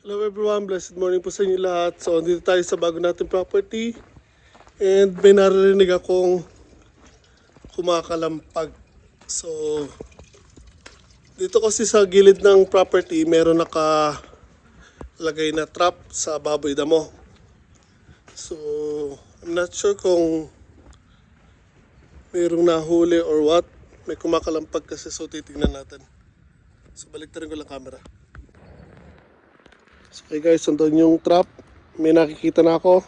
Hello everyone, blessed morning po sa inyo lahat. So, dito tayo sa bago natin property. And may naririnig akong kumakalampag. So, dito kasi sa gilid ng property, meron nakalagay na trap sa baboy damo. So, I'm not sure kung mayroong nahuli or what. May kumakalampag kasi so titingnan natin. So, balik ko lang camera. So, okay guys, nandun yung trap. May nakikita na ako.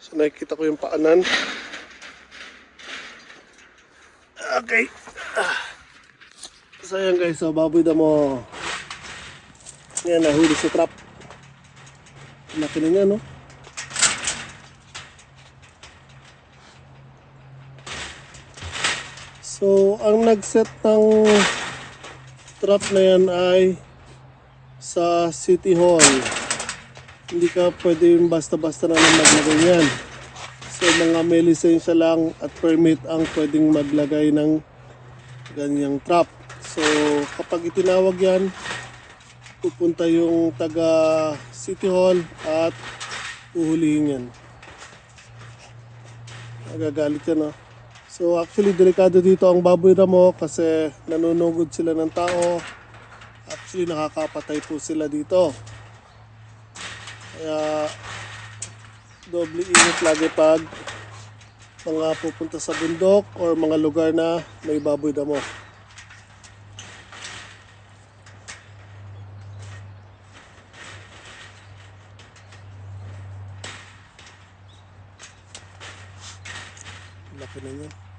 So, nakikita ko yung paanan. Okay. So, ayan guys, so baboy na mo. Yan, nahuli sa trap. Laki na niya, no? So, ang nag-set ng trap na yan ay sa City Hall. Hindi ka pwede yung basta-basta na lang maglagay niyan. So mga may lisensya lang at permit ang pwedeng maglagay ng ganyang trap. So kapag itinawag yan, pupunta yung taga City Hall at uhulihin yan. Nagagalit yan ah. So actually delikado dito ang baboy ramo kasi nanunugod sila ng tao Actually, nakakapatay po sila dito. Kaya, doble ingat lagi pag mga pupunta sa bundok or mga lugar na may baboy damo. Laki na yan.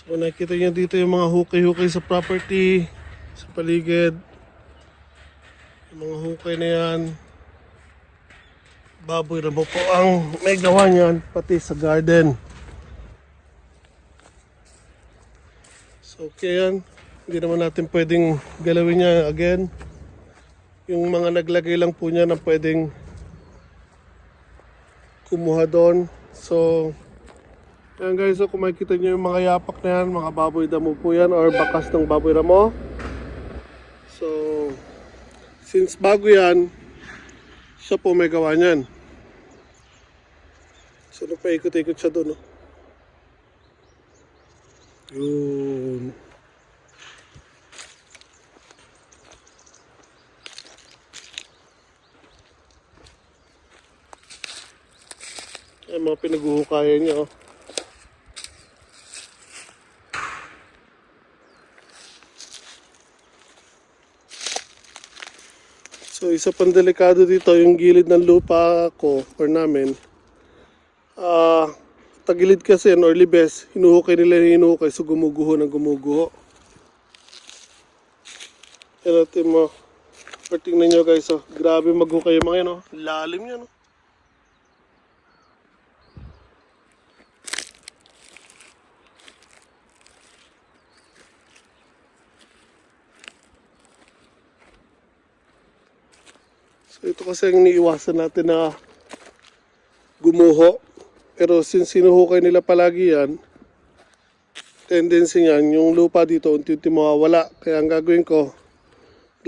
So nakikita niyo dito yung mga hukay-hukay sa property, sa paligid. Yung mga hukay na yan. Baboy na po ang may gawa niyan, pati sa garden. So okay yan. Hindi naman natin pwedeng galawin niya again. Yung mga naglagay lang po niya na pwedeng kumuha doon. So, Ayan guys, so kung makikita nyo yung mga yapak na yan, mga baboy damo po yan or bakas ng baboy damo. So, since bago yan, siya po may gawa niyan. So, napaikot-ikot siya doon. Oh. Yun. Ayan, mga pinaguhukayan niya. Oh. So isa pang delikado dito yung gilid ng lupa ko or namin. Ah, tagilid kasi yan or libes, hinuhukay nila hinuhukay so gumuguho ng gumuguho. Yan natin mo. Or tingnan nyo guys, oh, grabe maghukay yung mga yan, oh. lalim yan. Oh. So ito kasi ang iniiwasan natin na gumuho. Pero since sinuhukay nila palagi yan, tendency niyan, yung lupa dito unti-unti mawawala. Kaya ang gagawin ko,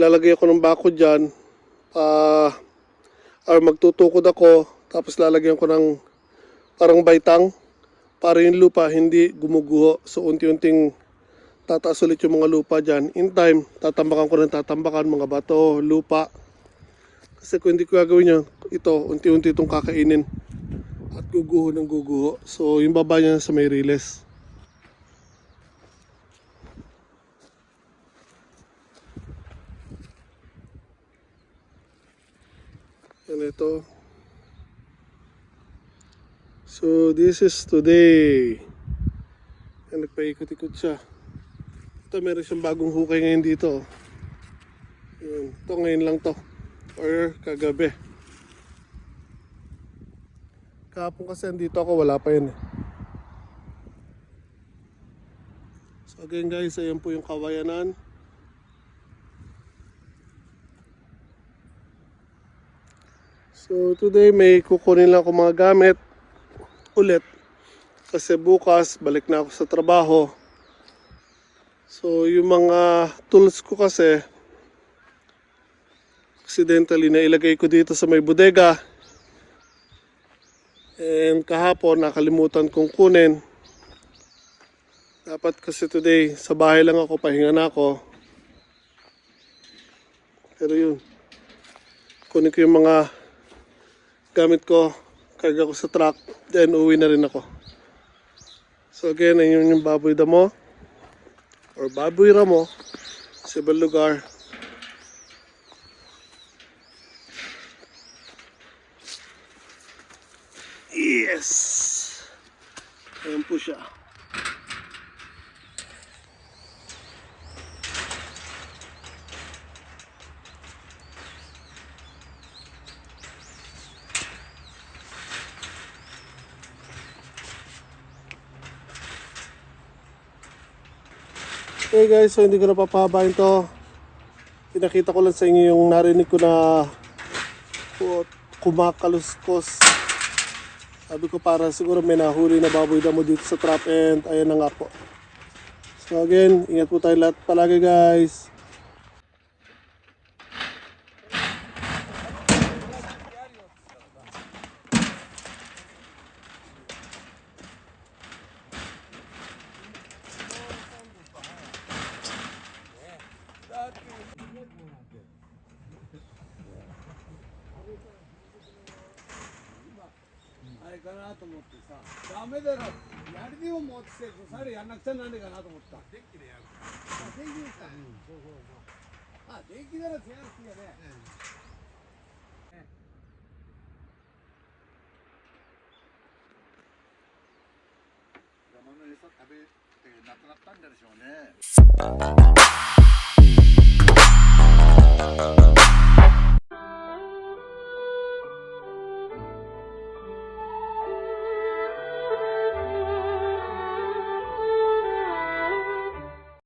lalagay ako ng bako dyan, pa, or magtutukod ako, tapos lalagyan ko ng parang baitang, para yung lupa hindi gumuguho. So unti-unting tataas ulit yung mga lupa dyan. In time, tatambakan ko ng tatambakan, mga bato, lupa, kasi kung hindi ko gagawin yun, ito, unti-unti itong kakainin. At guguho ng guguho. So, yung baba niya sa may riles. Yan ito. So, this is today. Yan, nagpaikot-ikot siya. Ito, meron siyang bagong hukay ngayon dito. Yan, ito ngayon lang to. Or kagabi. Kahapon kasi andito ako, wala pa yun eh. So again guys, ayan po yung kawayanan. So today may kukunin lang ako mga gamit ulit. Kasi bukas balik na ako sa trabaho. So yung mga tools ko kasi accidentally na ilagay ko dito sa may bodega. And kahapon nakalimutan kong kunin. Dapat kasi today sa bahay lang ako, pahinga na ako. Pero yun, kunin ko yung mga gamit ko, karga ko sa truck, then uwi na rin ako. So again, ayun yung baboy damo or baboy ramo sa ibang lugar. Yes! Ayan po siya. Okay guys, so hindi ko na papahabain to. Pinakita ko lang sa inyo yung narinig ko na ku- kumakaluskos. Sabi ko para siguro may nahuli na baboy damo dito sa trap and ayan na nga po. So again, ingat po tayo lahat palagi guys. かなと思ってさ、ダメだろ、やりでも持ってそれやんなくちゃなんねえかなと思った。電気でやる。あ、電気ですか。そうそうそう。あ、電気なら違うってよね。山の餌食べてなくなったんでしょうね。